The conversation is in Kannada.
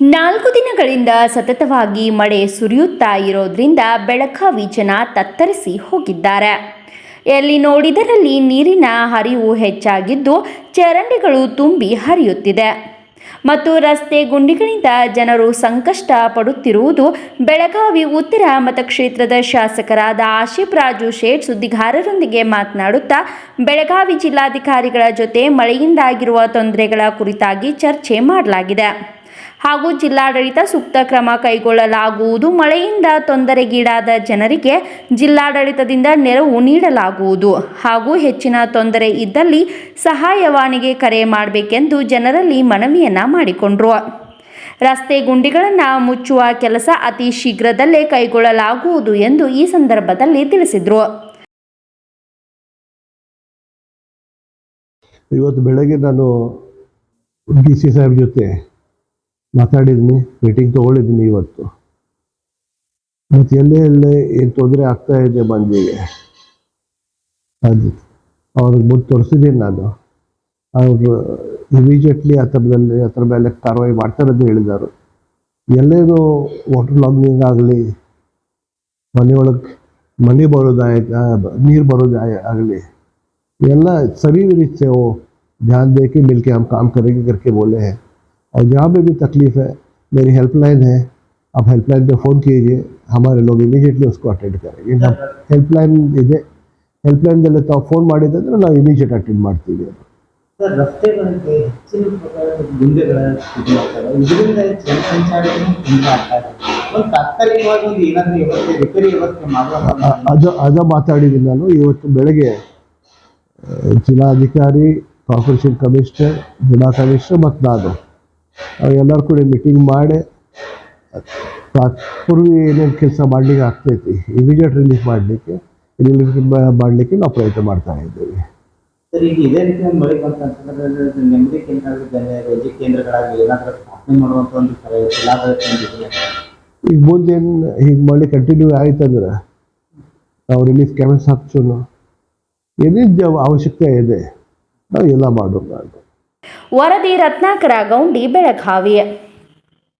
ನಾಲ್ಕು ದಿನಗಳಿಂದ ಸತತವಾಗಿ ಮಳೆ ಸುರಿಯುತ್ತಾ ಇರೋದ್ರಿಂದ ಬೆಳಗಾವಿ ಜನ ತತ್ತರಿಸಿ ಹೋಗಿದ್ದಾರೆ. ಎಲ್ಲಿ ನೋಡಿದರಲ್ಲಿ ನೀರಿನ ಹರಿವು ಹೆಚ್ಚಾಗಿದ್ದು ಚರಂಡಿಗಳು ತುಂಬಿ ಹರಿಯುತ್ತಿದೆ. ಮತ್ತು ರಸ್ತೆ ಗುಂಡಿಗಳಿಂದ ಜನರು ಸಂಕಷ್ಟ ಪಡುತ್ತಿರುವುದು ಬೆಳಗಾವಿ ಉತ್ತರ ಮತಕ್ಷೇತ್ರದ ಶಾಸಕರಾದ ಆಶಿಫ್ ರಾಜು ಶೇಟ್ ಸುದ್ದಿಗಾರರೊಂದಿಗೆ ಮಾತನಾಡುತ್ತಾ, ಬೆಳಗಾವಿ ಜಿಲ್ಲಾಧಿಕಾರಿಗಳ ಜೊತೆ ಮಳೆಯಿಂದಾಗಿರುವ ತೊಂದರೆಗಳ ಕುರಿತಾಗಿ ಚರ್ಚೆ ಮಾಡಲಾಗಿದೆ. ಹಾಗೂ ಜಿಲ್ಲಾಡಳಿತ ಸೂಕ್ತ ಕ್ರಮ ಕೈಗೊಳ್ಳಲಾಗುವುದು. ಮಳೆಯಿಂದ ತೊಂದರೆಗೀಡಾದ ಜನರಿಗೆ ಜಿಲ್ಲಾಡಳಿತದಿಂದ ನೆರವು ನೀಡಲಾಗುವುದು. ಹಾಗೂ ಹೆಚ್ಚಿನ ತೊಂದರೆ ಇದ್ದಲ್ಲಿ ಸಹಾಯವಾಣಿಗೆ ಕರೆ ಮಾಡಬೇಕೆಂದು ಜನರಲ್ಲಿ ಮನವಿಯನ್ನ ಮಾಡಿಕೊಂಡರು. ರಸ್ತೆ ಗುಂಡಿಗಳನ್ನು ಮುಚ್ಚುವ ಕೆಲಸ ಅತಿ ಶೀಘ್ರದಲ್ಲೇ ಕೈಗೊಳ್ಳಲಾಗುವುದು ಎಂದು ಈ ಸಂದರ್ಭದಲ್ಲಿ ತಿಳಿಸಿದರು. ಇವತ್ತು ಬೆಳಗ್ಗೆ ನಾನು ಡಿ ಸಿ ಸಾಹೇಬ್ ಜೊತೆ ಮಾತಾಡಿದ್ದೀನಿ ಮೀಟಿಂಗ್ ತೊಗೊಂಡಿದ್ದೀನಿ ಇವತ್ತು ಮತ್ತು ಎಲ್ಲೇ ಎಲ್ಲೇ ಏನು ತೊಂದರೆ ಆಗ್ತಾ ಇದೆ ಮಂದಿಗೆ ಅದು ಅವ್ರಿಗೆ ಮುಂದೆ ತೋರಿಸಿದ್ದೀನಿ ನಾನು ಅವರು ಇಮಿಡಿಯೇಟ್ಲಿ ಆ ಥರದಲ್ಲಿ ಆ ಥರ ಮೇಲೆ ಕಾರ್ವಾಯಿ ಮಾಡ್ತಾರೆ ಅಂತ ಹೇಳಿದ್ದಾರೆ ಎಲ್ಲೇನು ವಾಟರ್ ಲಾಗಿಂಗ್ ಆಗಲಿ ಮನೆಯೊಳಗೆ ಮನೆ ಬರೋದಾಯ ನೀರು ಬರೋದಾಯ ಆಗಲಿ ಎಲ್ಲ सभी विरित से वो ध्यान दे के मिल के हम काम करेंगे करके बोले हैं और जहाँ पे भी तकलीफ है मेरी हेल्पलाइन है आप हेल्पलाइन पे फ़ोन कीजिए हमारे लोग इमीडिएटली उसको अटेंड करेंगे ನಮ್ಮ ಹೆಲ್ಪ್ಲೈನ್ ಇದೆ ಹೆಲ್ಪ್ಲೈನ್ದಲ್ಲಿ ತಾವು ಫೋನ್ ಮಾಡಿದ್ರೆ ನಾವು ಇಮಿಡಿಯೇಟ್ ಅಟೆಂಡ್ ಮಾಡ್ತೀವಿ ಸರ್ ರಸ್ತೆಗಳಿಗೆ ಹೆಚ್ಚಿನ ಪ್ರಕಾರದ ಗುಂಡಿಗಳ ಇದು ಮಾಡ್ತಾರೆ ಇದರಿಂದ ಜನಸಂಚಾರಕ್ಕೆ ತೊಂದರೆ ಆಗ್ತಾ ಇದೆ ಒಂದು ತಾತ್ಕಾಲಿಕವಾಗಿ ಒಂದು ಏನಾದರೂ ವ್ಯವಸ್ಥೆ ರಿಪೇರಿ ವ್ಯವಸ್ಥೆ ಮಾಡುವ ಅ- ಅದು ಅದು ಮಾತಾಡಿದ್ದೀನಿ ನಾನು ಇವತ್ತು ಬೆಳಗ್ಗೆ ಆ, ಜಿಲ್ಲಾಧಿಕಾರಿ ಕಾರ್ಪೊರೇಷನ್ ಕಮಿಷನರ್ ಜಿಲ್ಲಾ ಕಮಿಷನರ್ ಮತ್ತು ನಾನು ನಾವು ಎಲ್ಲರೂ ಕೂಡ ಮೀಟಿಂಗ್ ಮಾಡಿ ತಾತ್ಪೂರ್ವಿ ಏನೇನು ಕೆಲಸ ಮಾಡಲಿಕ್ಕೆ ಆಗ್ತೈತಿ ಇಮಿಡಿಯೇಟ್ ರಿಲೀಫ್ ಮಾಡಲಿಕ್ಕೆ ರಿಲೀಫ್ ಮಾಡಲಿಕ್ಕೆ ನಾವು ಪ್ರಯತ್ನ ಮಾಡ್ತಾ ಇದ್ದೇವೆ. ಈಗ ಮುಂದೇನು ಹೀಗೆ ಮಳೆ ಕಂಟಿನ್ಯೂ ಆಯ್ತಂದ್ರೆ ನಾವು ರಿಲೀಫ್ ಕ್ಯಾಮೆನ್ಸ್ ಹಾಕ್ಸೋನು ಏನೇನು ಅವಶ್ಯಕತೆ ಇದೆ ನಾವು ಎಲ್ಲ ಮಾಡೋಣ ವರದಿ ರತ್ನಾಕರ ಗೌಂಡಿ ಬೆಳಗಾವಿ